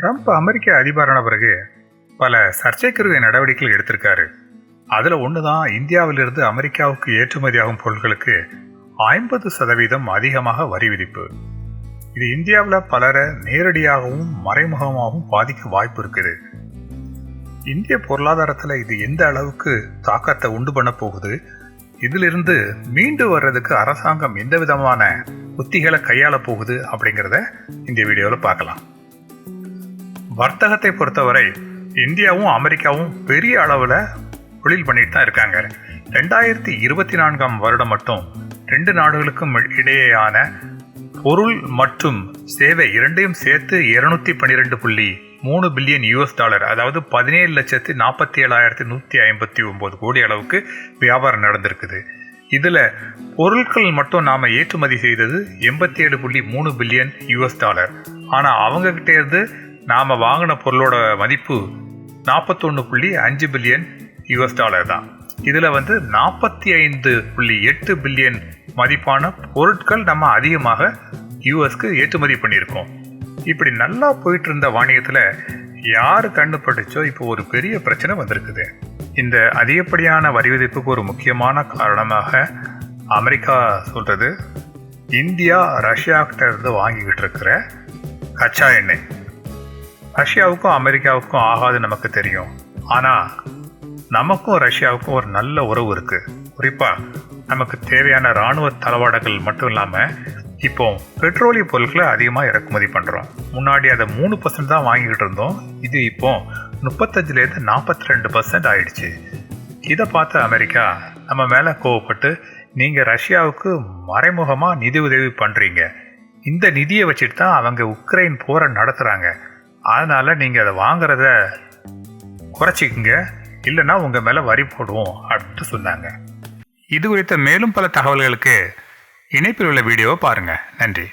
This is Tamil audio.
ட்ரம்ப் அமெரிக்க அதிபரான பிறகு பல சர்ச்சைக்குரிய நடவடிக்கைகள் எடுத்திருக்காரு. அதில் ஒன்று தான் இந்தியாவிலிருந்து அமெரிக்காவுக்கு ஏற்றுமதியாகும் பொருட்களுக்கு ஐம்பது சதவீதம் அதிகமாக வரி விதிப்பு. இது இந்தியாவில் பலரை நேரடியாகவும் மறைமுகமாகவும் பாதிக்க வாய்ப்பு இருக்குது. இந்திய பொருளாதாரத்தில் இது எந்த அளவுக்கு தாக்கத்தை உண்டு பண்ண போகுது? இதிலிருந்து மீண்டு வர்றதுக்கு அரசாங்கம் எந்த விதமான உத்திகளை கையாள போகுது அப்படிங்கிறத இந்த வீடியோவில் பார்க்கலாம். வர்த்தகத்தை பொறுத்தவரை இந்தியாவும் அமெரிக்காவும் பெரிய அளவில் தொழில் பண்ணிட்டு தான் இருக்காங்க. ரெண்டாயிரத்தி இருபத்தி நான்காம் வருடம் மட்டும் ரெண்டு நாடுகளுக்கும் இடையேயான பொருள் மற்றும் சேவை இரண்டையும் சேர்த்து இருநூத்தி பன்னிரெண்டு புள்ளி மூணு பில்லியன் யூஎஸ் டாலர் அதாவது பதினேழு லட்சத்து நாற்பத்தி ஏழாயிரத்தி நூற்றி ஐம்பத்தி ஒம்பது கோடி அளவுக்கு வியாபாரம் நடந்திருக்குது. இதில் பொருட்கள் மட்டும் நாம் ஏற்றுமதி செய்தது எண்பத்தி ஏழு புள்ளி மூணு பில்லியன் யூஎஸ் டாலர். ஆனால் அவங்கக்கிட்டேருந்து நாம் வாங்கின பொருளோட மதிப்பு நாற்பத்தொன்று புள்ளி அஞ்சு பில்லியன் யூஎஸ் டாலர் தான். இதில் வந்து நாற்பத்தி ஐந்து புள்ளி எட்டு பில்லியன் மதிப்பான பொருட்கள் நம்ம அதிகமாக யூஎஸ்க்கு ஏற்றுமதி பண்ணியிருக்கோம். இப்படி நல்லா போயிட்டு இருந்த வாணிகத்தில் யார் கண்ணு பட்டுச்சோ இப்போ ஒரு பெரிய பிரச்சனை வந்திருக்குது. இந்த அதிகப்படியான வரி விதிப்புக்கு ஒரு முக்கியமான காரணமாக அமெரிக்கா சொல்கிறது இந்தியா ரஷ்யாக்கிட்ட இருந்து வாங்கிக்கிட்டு இருக்கிற கச்சா எண்ணெய். ரஷ்யாவுக்கும் அமெரிக்காவுக்கும் ஆகாது நமக்கு தெரியும். ஆனால் நமக்கும் ரஷ்யாவுக்கும் ஒரு நல்ல உறவு இருக்குது குறிப்பாக நமக்கு தேவையான இராணுவ தளவாடங்கள் மட்டும் இல்லாமல் இப்போ பெட்ரோலிய பொருட்களை அதிகமாக இறக்குமதி பண்ணுறோம் முன்னாடி அதை மூணு பர்சன்ட் தான் வாங்கிக்கிட்டு இருந்தோம். இது இப்போ முப்பத்தஞ்சுலேருந்து நாற்பத்தி ரெண்டு பர்சன்ட் ஆயிடுச்சு. இதை பார்த்த அமெரிக்கா நம்ம மேலே கோவப்பட்டு நீங்கள் ரஷ்யாவுக்கு மறைமுகமாக நிதி உதவி பண்ணுறீங்க இந்த நிதியை வச்சுட்டு தான் அவங்க உக்ரைன் போரை நடத்துகிறாங்க அதனால் நீங்கள் அதை வாங்குறத குறைச்சிக்கங்க. இல்லைன்னா உங்கள் மேலே வரி போடுவோம் அப்படின்ட்டு சொன்னாங்க. இது குறித்த மேலும் பல தகவல்களுக்கு இணைப்பில் உள்ள வீடியோவை பாருங்கள் நன்றி.